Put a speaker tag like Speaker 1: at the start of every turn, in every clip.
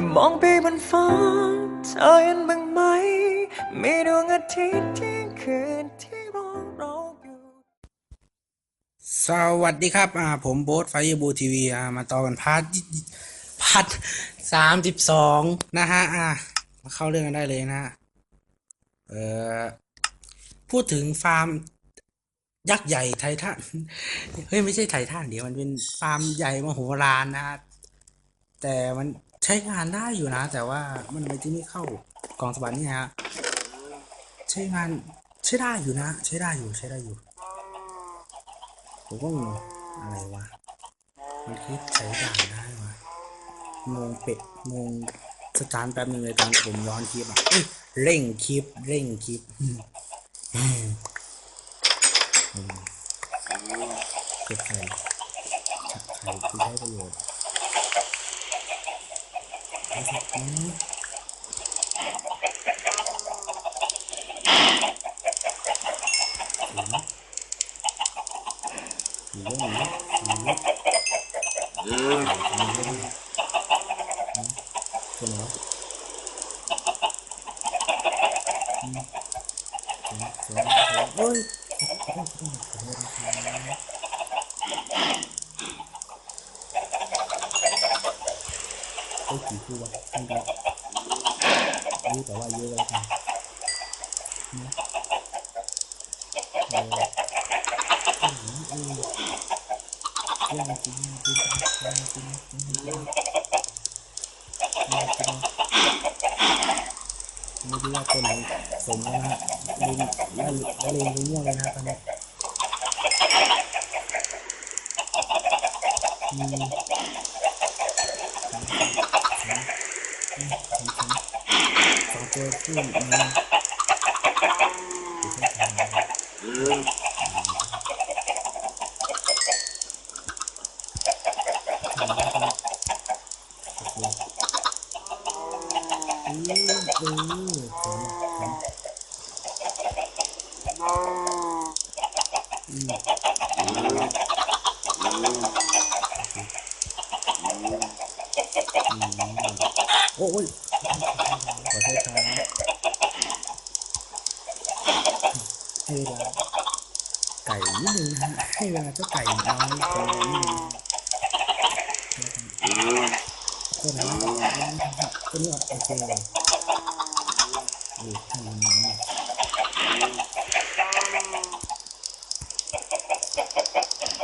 Speaker 1: ค่มองไปบนฟ้าเธอเห็นบ้างไหม มีดวงอาทิตย์ที่คืนที่รองเราอยู่
Speaker 2: สวัสดีครับอ่าผมโบ๊ทไฟบูทีวีอ่ามาต่อกันพาร์ทพาร์ทสามสิบสองนะฮะอ่ามาเข้าเรื่องกันได้เลยนะฮะเอ่อพูดถึงฟาร์มยักษ์ใหญ่ไททันเฮ้ยไม่ใช่ไททันเดี๋ยวมันเป็นฟาร์มใหญ่มโหฬารนะฮะแต่มัน ใช้งานได้อยู่นะ แต่ว่ามันไม่ที่นี่เข้ากองสวรรค์เนี่ยฮะใช้งานใช้ได้อยู่นะ ใช้ได้อยู่ใช้ได้อยู่ผมก็งงอะไรวะมันคิดใช้ด่านได้วะงงเป็ดงงสตาร์แป๊บนึงเลยตอนผมย้อนคลิปอะเร่งคลิปเร่งคลิปเก็บไข่ชักไข่ที่ใช้ประโยชน์ ez a tény, เฮ้ยกี่คู่วะไม่รู้รู้แต่ว่าเยอะแล้วกันนะเออเออเออยากจริงจริงยากจริงจริงยากจริงไม่รู้ว่าตัวไหนสมแล้วนะลิงแล้วแล้วลิงรู้ม่วงเลยนะตอนนี้อืมส องตัวที่มันอืมเออผมผมอืมโอ้ยขอโทษครับให้เวลาไก่นิดนึงนะฮะให้เวลาเจ้าไก่น้อยโตนิดนึงโทษนะ นี้โอเคโอ้ให้มันน้อย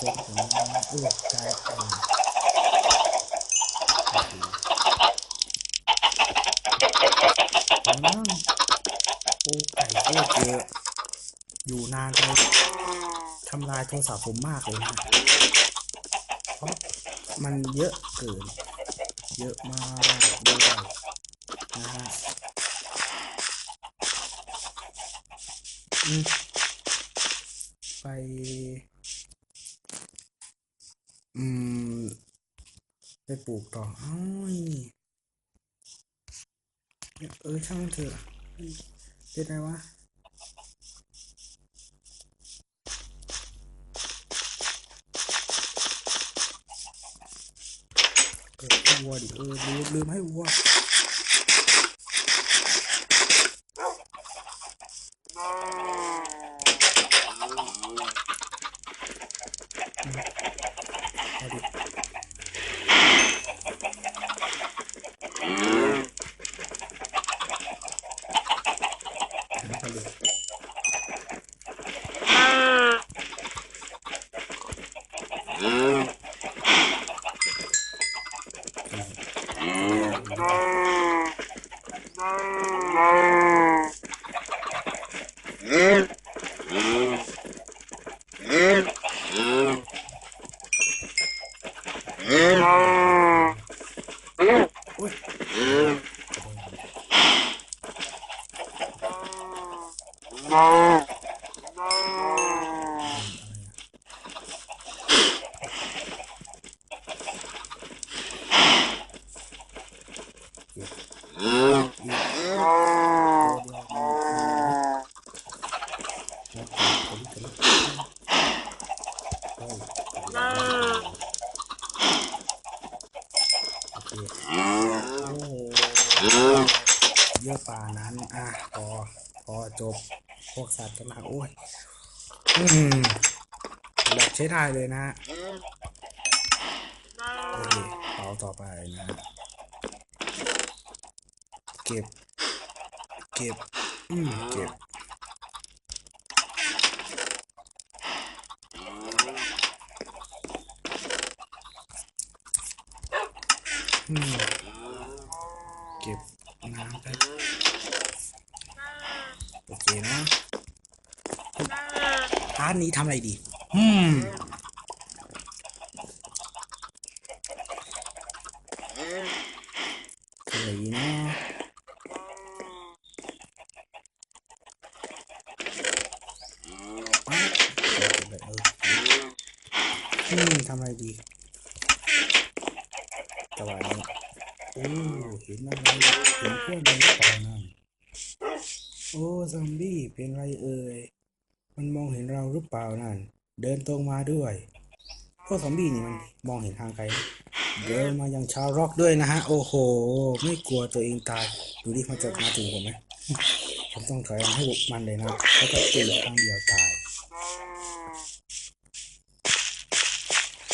Speaker 2: ตัวผมเอื้อใจเอออืมโอ้ไก่โคตรเยอะอยู่นานไปทำลายโทรศัพท์ผมมากเลยนะเพราะมันเยอะเกิน เยอะมากด้วยนะฮะอืมไป อืม ไปปลูกต่ออ้อยเออช่างเถอะเป็นไงวะ เออให้วัวดิ เออลืมลืมให้วัวเอาดิเอาดิอุ้ยอีกตัวเดียว เยอะ ป่านั้น อะพอพอจบ พวกสัตว์กันมาโอ้ยแบบใช้ได้เลยนะโอเคเอาต่อไปนะ เก็บ เก็บ อืม เก็บ อืมเก็บน้ำไปโอเคนะพาร์ท นี้ทำอะไรดี อืมทำอะไรดีนะอ้าวเก็บไปเอออืมทำอะไรดีจังหวะนี้ โอ้เห็นอะไรเห็นเพื่อนในหรือเปล่านั่นโอ้ซอมบี้เป็นไรเอ่ย มันมองเห็นเรือเปล่านั่น เดินตรงมาด้วยพวกซอมบี้นี่มันมองเห็นทางไกลเดินมาอย่างชาวร็อกด้วยนะฮะ โอ้โห ไม่กลัวตัวเองตาย ดูดิมันจะมาถึงผมไหมผมต้องถอยให้มันเลยนะแล้วก็ตีครั้งเดียวตาย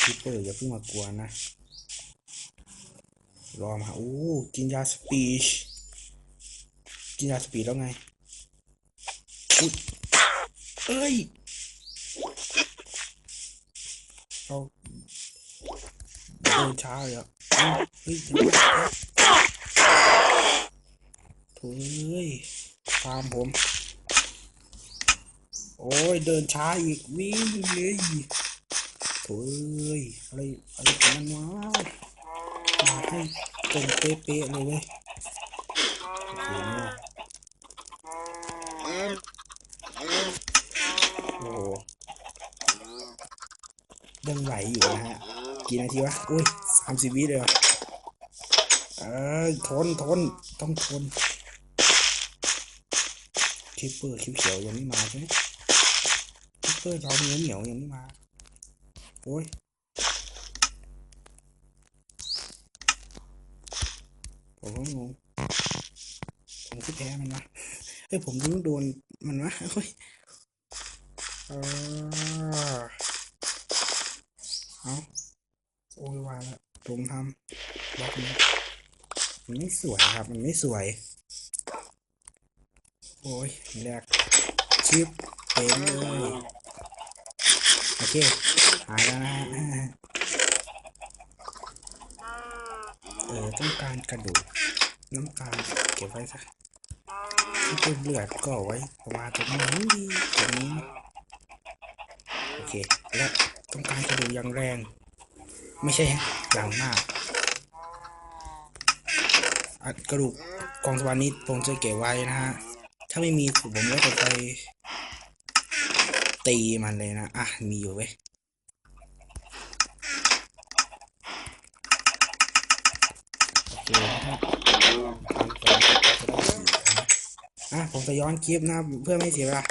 Speaker 2: คิปเปอร์อย่าเพิ่งมากลัวนะ รอมาโอ้กินยาสปีชกินยาสปีดแล้วไง อุ๊ยเอ้ย เราเดินช้าเลยอะอ้าเฮ้ยโถ่เอ้ยตามผม โอ้ยเดินช้าอีกวิ่งเลยโถ่เอ้ยอะไรอะไรของมันวะมาให้ตรงเป๊ะๆเลยเว้ยโอ้โหโอ้โห ยังไหวอยู่นะฮะ กี่นาทีวะ อุ้ยสามสิบวิเลยเหรอเออทนทนต้องทนคิปเปอร์คิปเขียวยังไม่มาใช่ไหมคิปเปอร์เราเนื้อเหนียวยังไม่มา โอ้ยผมก็งงผมคือแพ้มันวะเฮ้ยผมต้องโดนมันวะเฮ้ยเออเอาโอ้ยวายละผมทำบล็อกนี้ มันไม่สวยครับ มันไม่สวย โอ้ยแรกชิปเต็มเลยโอเคหายแล้วนะฮะเออต้องการกระดูกน้ำตาลเก็บไว้ซะที่เป็นเลือดก็ไว้ประมาณตรงนี้ดีตรงนี้โอเคและต้องการกระดูกอย่างแรง ไม่ใช่อย่างมาก กระดูกกองสวรรค์นี้ผมจะเก็บไว้นะฮะ ถ้าไม่มีผมก็จะไปตีมันเลยนะ อะ มีอยู่เว้ยโอเคอะผมจะย้อนคลิปนะ เพื่อไม่เสียเวลา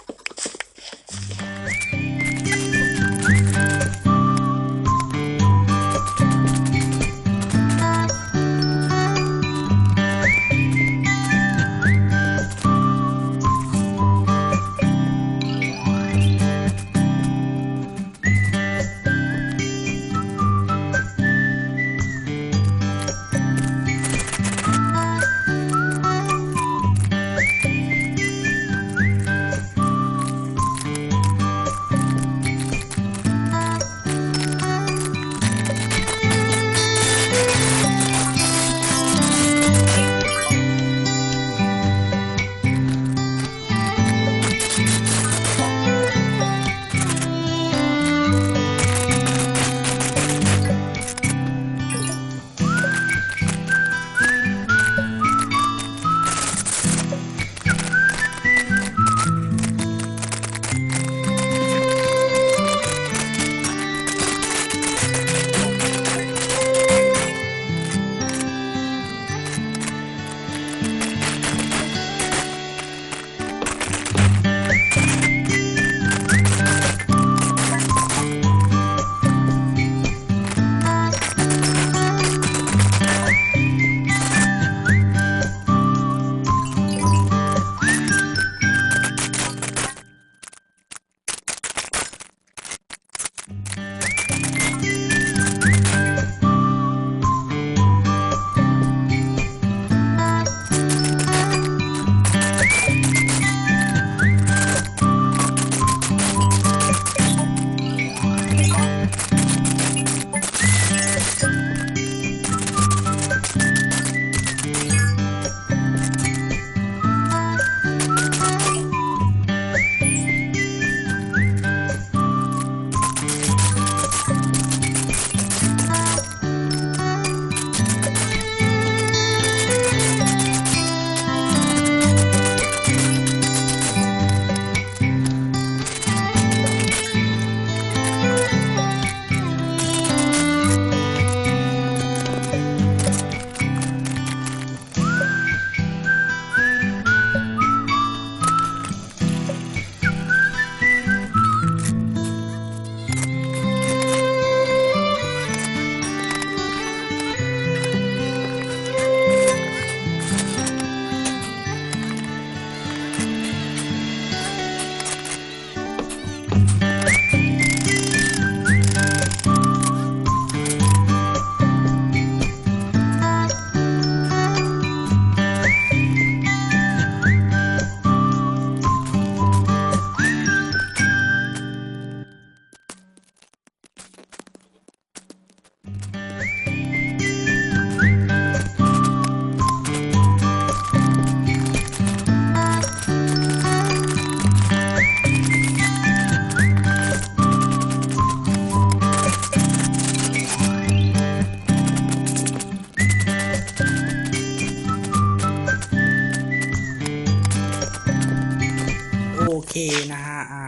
Speaker 2: นะฮะอ่า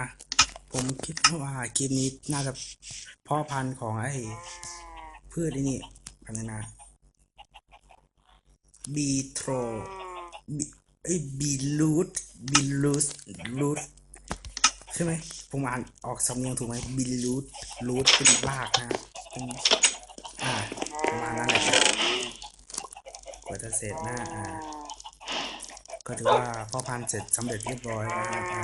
Speaker 2: ผมคิดว่าคลิปนี้น่าจะพ่อพันธุ์ของไอ้พืชไอ้นี่อะไรนะบีโทรบีไอ้บีลูดบีลูสลูดใช่ไหมผมอ่านออกสำเนียงถูกไหมบีลูดลูดเป็นรากนะเป็นอ่าประมาณนั้นแหละกว่าจะเสร็จนะอ่าก็ถือว่าพ่อพันธุ์เสร็จสำเร็จเรียบร้อยแล้วนะอ่า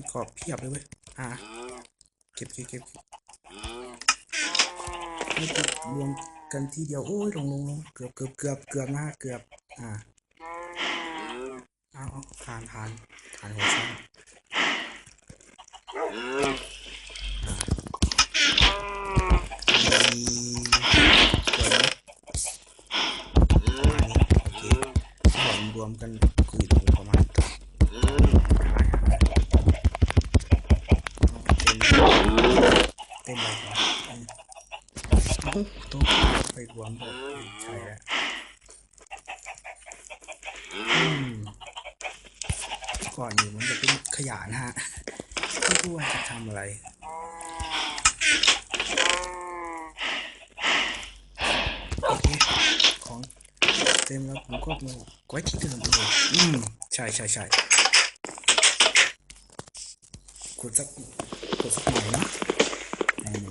Speaker 2: ที่ขอบเพียบเลยเว้ย อ่าเก็บเก็บเก็บเก็บไม่ติดรวมกันทีเดียว โอ้ยลงลงลงเกือบเกือบเกือบเกือบนะเกือบ อ่าเอาเอาผ่านผ่านผ่านหัวช้างมีสวยไหมประมาณนี้โอเครวมรวมกันคุยถึงประมาณ เต้นเต้นอะไรกันเอ้าตัวไปรวมแบบใช่แล้วอืม ก่อนอยู่มันจะเป็นขยะนะฮะไม่รู้ว่าจะทำอะไรโอเคของเต็มแล้วผมก็มาไว้ที่เดิมเลยอืมใช่ใช่ใช่กดสักกดสักหน่อยนะอืม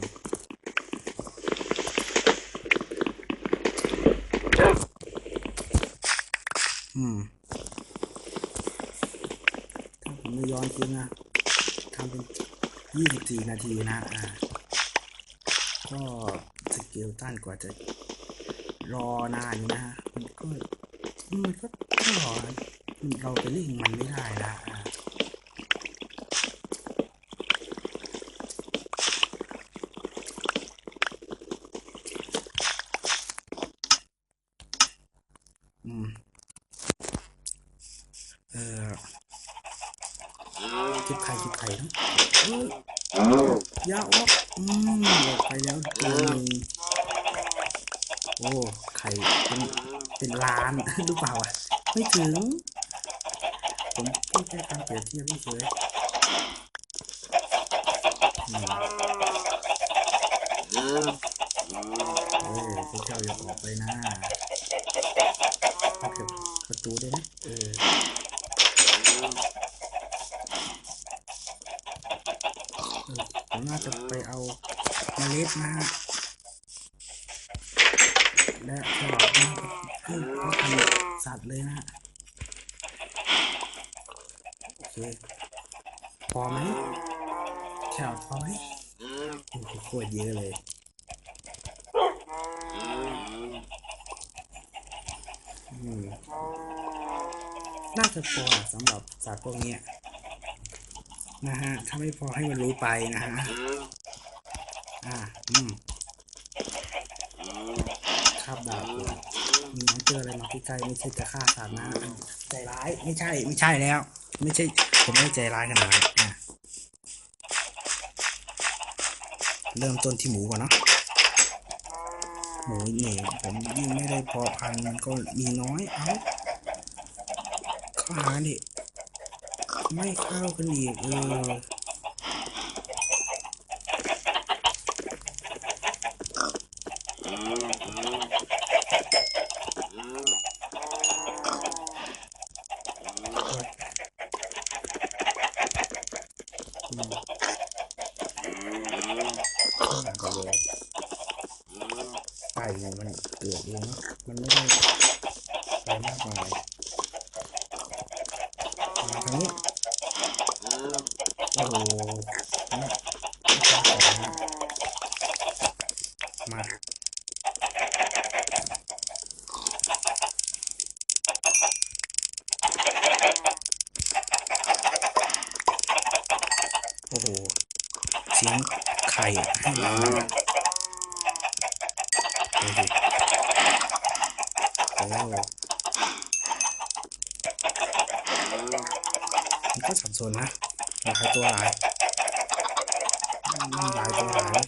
Speaker 2: อืม ถ้า ผมไม่ย้อนะทำเป็นยี่สิบสี่นาทีนะอ่าก็สเกลตันกว่าจะรอนานนะฮะมันก็มันก็ก็เราไปเร่งมันไม่ได้ละอ่าอืมเออ เก็บไข่เก็บไข่นะเฮ้ยอยาออกอืมออกไปแล้วตัวหนึงโอ้ไข่เป็นเป็นล้านหรือเปล่าอะไม่ถึง ผมพูดแค่การเปรียบเทียบเฉยๆอืมเอ้ยพวกเจ้าอย่าออกไปนะเอาเก็บประตูได้ไหมเออเออผม น่าจะไปเอาเมล็ดนะฮะและสลับนะให้เขาทำสัตว์เลยนะฮะโอเคพอไหมแครอทพอไหมโอ้โหโคตรเยอะเลยน่าจะพอสำหรับสัตว์พวกเนี้ย นะฮะ ถ้าไม่พอให้มันรู้ไปนะฮะ อ่า อืมคาบดาบอยู่มีน้องเจออะไรมาใกล้ๆไม่ใช่จะฆ่าสัตว์นะใจร้าย ไม่ใช่ ไม่ใช่แล้ว ไม่ใช่ ผมไม่ใจร้ายขนาดนั้นอะเริ่มต้นที่หมูก่อนเนาะ หมูนี่ผมยิ่งไม่ได้เพอพันธุ์มันก็มีน้อย เอ้าข้อหาดิ ไม่เข้ากันอีกเอออืมข้างหลังก็เลยไปเนี่ยมันเกิดเองเนอะมันไม่ได้ไปมากมายมาทางนี้ มาโอ้โหเสีงไข่ให้โอ้มัก็สับสนนะ หลายตัวหลายหลายตัวหลาย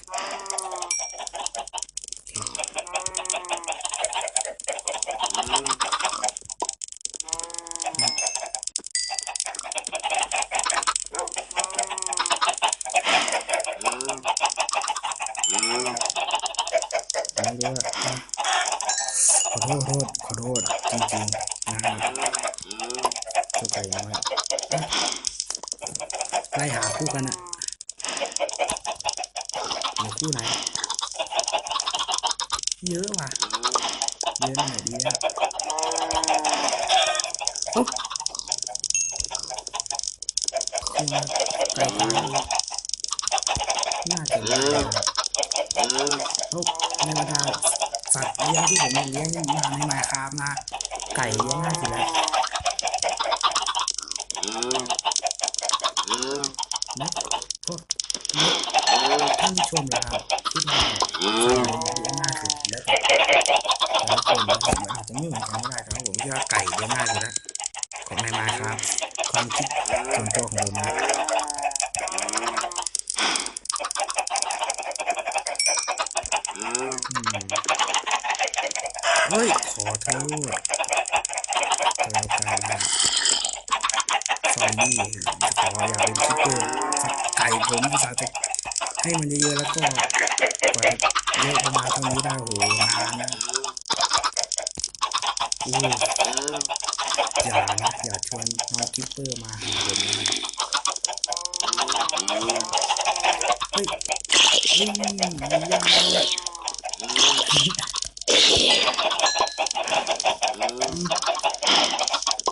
Speaker 2: โอเคไม่รู้อะอะขอโทษขอโทษขอโทษจริงๆนะฮะเจ้าไก่น้อยอะ ไล่หาคู่กันอะหลือคู่ไหน เยอะว่ะ เยอะหน่อยดีอะโอ๊คู่ไก่ตายน่าจะได้นะโอ้ในบรรดาสัตว์เลี้ยงที่ผมเลี้ยงมาในมาคาบนะ ไก่เลี้ยงง่ายสุดแล้ว นกพวกนกท่านผู้ชมนะครับคิดมาสัตว์เลี้ยงง่ายสุดแล้วแต่แต่ละคนนะผมอาจจะไม่เหมือนกันก็ได้แต่ว่าผมคิดว่าไก่เลี้ยงง่ายสุดแล้วของในมาครับ ความคิดส่วนตัวของผมนะอืมเฮ้ย ขอโทษแล้วกันนะซอมบี้ขออย่าเป็นคิปเปอร์่ผมภาษาห์จะให้มันเยอะๆแล้วก็กว่าเยอะประมาณเท่านี้ได้โหนานนะอู้อย่านะอย่าชวนน้องคิปเปอร์มาหาผมนะเฮ้ยเฮ้ยย่า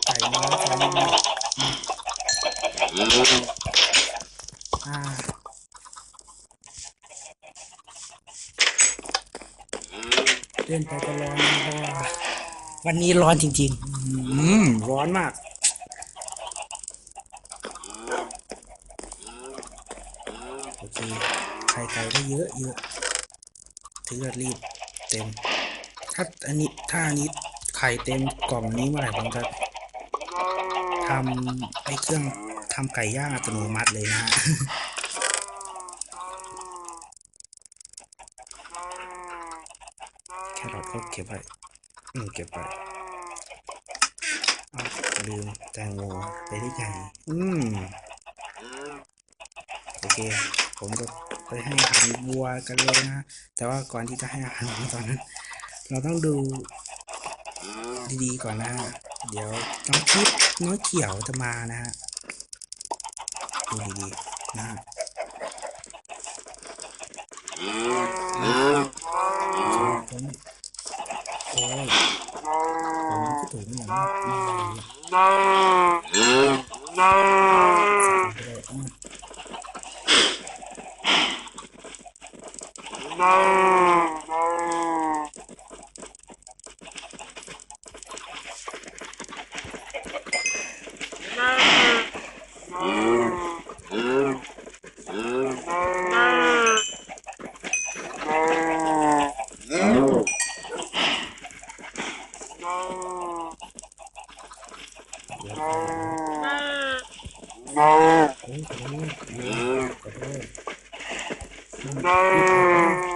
Speaker 2: ไก่น้อยไก่น้อยอ่าเล่นไปก็ร้อนนะเพราะว่าวันนี้ร้อนจริงๆอืมร้อนมาก โอเคไข่ไก่ได้เยอะเยอะถือว่ารีบเต็ม ถ้าอันนี้ถ้าอันนี้ไข่เต็มกล่องนี้เมื่อไหร่ผมจะทำไอ้เครื่องทำไก่ย่างอัตโนมัติเลยนะฮะ แครอท ก็เก็บไว้อืมเก็บไว้ลืมแตงโมไปได้ไงอืมโอเค ผมจะไปให้อาหารวัวกันเลยนะ แต่ว่าก่อนที่จะให้อาหารตอนนั้น เราต้องดูดีๆก่อนนะฮะเดี๋ยวน้องคิดน้องเขียวจะมานะฮะดูดีๆนะฮะผมโอ้ยผมก็ถึงอย่างนี้อืมเดี๋ยว โอ้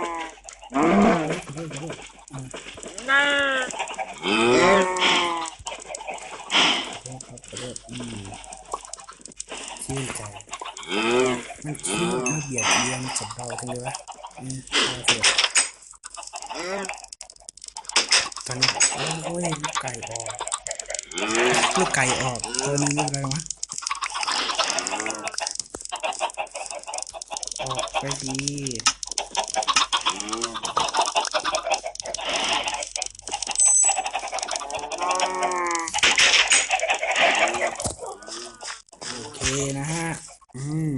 Speaker 2: นะฮะ อืม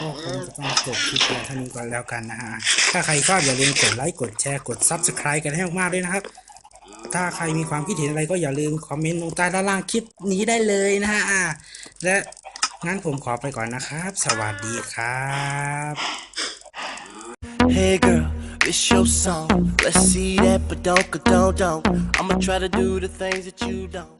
Speaker 2: ก็คงจะต้องจบคลิปเพียเท่านี้ก่อนแล้วกันนะฮะ ถ้าใครชอบอย่าลืมกดไลค์ กดแชร์ กด Subscribe กันให้มากๆด้วยนะครับ ถ้าใครมีความคิดเห็นอะไรก็อย่าลืมคอมเมนต์ลงใต้ด้านล่างคลิปนี้ได้เลยนะฮะ และ งั้นผมขอไปก่อนนะครับ สวัสดีครับ
Speaker 3: Hey girl it's your song let's see that but don't don't don't I'ma try to do the things that you don't